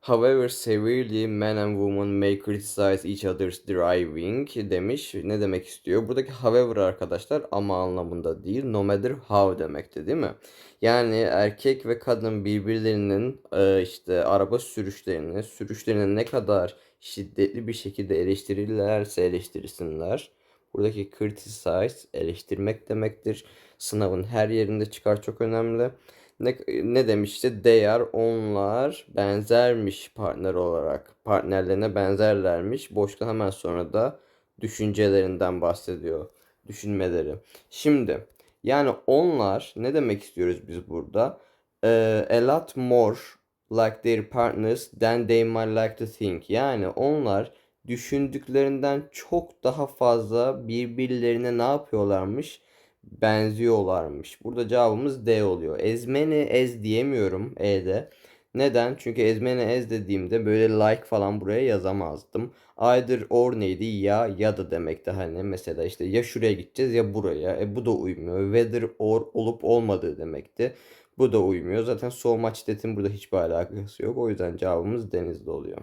However severely men and women may criticize each other's driving demiş. Ne demek istiyor? Buradaki however arkadaşlar ama anlamında değil. No matter how demekti değil mi? Yani erkek ve kadın birbirlerinin e, işte araba sürüşlerini, sürüşlerini ne kadar şiddetli bir şekilde eleştirirlerse eleştirsinler. Buradaki criticize eleştirmek demektir. Sınavın her yerinde çıkar çok önemli. Ne, ne demişti? Are onlar benzermiş partner olarak. Partnerlerine benzerlermiş. Boşta hemen sonra da düşüncelerinden bahsediyor. Düşünmeleri. Şimdi yani onlar ne demek istiyoruz biz burada? Ee, a lot more like their partners than they might like to think. Yani onlar düşündüklerinden çok daha fazla birbirlerine ne yapıyorlarmış? Benziyorlarmış. Burada cevabımız D oluyor. Ezmeni ez diyemiyorum E'de. Neden? Çünkü ezmeni ez dediğimde böyle like falan buraya yazamazdım. Either or neydi? Ya ya da demekti hani. Mesela işte ya şuraya gideceğiz ya buraya. E bu da uymuyor. Whether or olup olmadığı demekti. Bu da uymuyor. Zaten so much that'in burada hiçbir alakası yok. O yüzden cevabımız denizde oluyor.